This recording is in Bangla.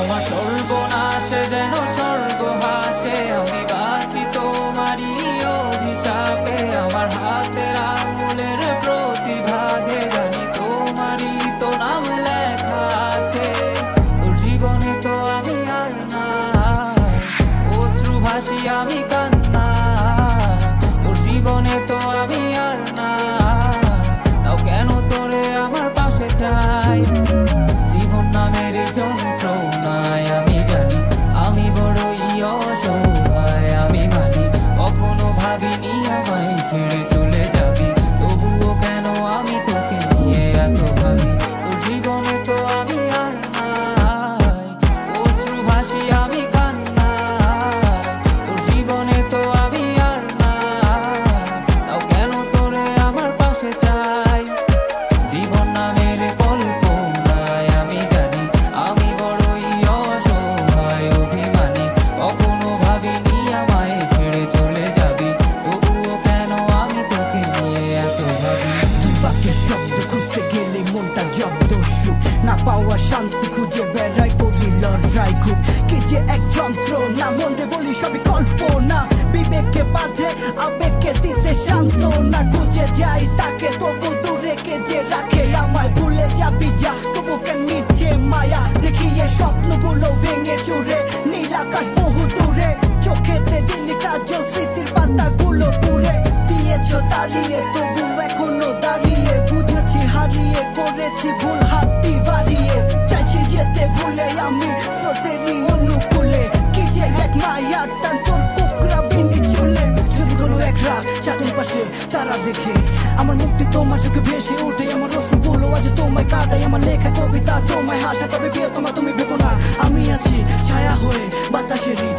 আমার সর্বনাশে যেন স্বর্গ আমি বাঁচি তোমারই অভিশাপে, আমার হাতের আঙুলের প্রতিভা যে জানি তোমারই তো নাম লেখা আছে। তোর জীবনে না অশ্রু ভাসি শব্দ খুঁজতে গেলে মনটা জব্দ সুখ না পাওয়া শান্তি খুঁজে বেড়াই করি লড়াই খুব। কি যে এক যন্ত্র না মনরে বলি সবই কল্পনা। বিবেককে বাঁধে, আবেগকে দিতে শান্ত না খুঁজে যাই তাকে, তবু দূরে কে যে রাখে? আমায় ভুলে যাবি যা, তবু কেন মিছে মায়া? দেখিয়ে স্বপ্নগুলো ভেঙে চুরে, নীল আকাশ বহু দূরে। চোখেতে দিল্লি কাজল স্মৃতির পাতাগুলো পুরে দিয়েছ দাঁড়িয়ে তবু দেখে। আমার মুক্তি তোমার চোখে ভেসে উঠে আমার রসুনগুলো আজ তোমায় কাদাই, আমার লেখা কবিতা তোমায় হাসা তবে প্রিয় তোমার তুমি ভেবো না। আমি আছি ছায়া হয়ে বাতাসেরই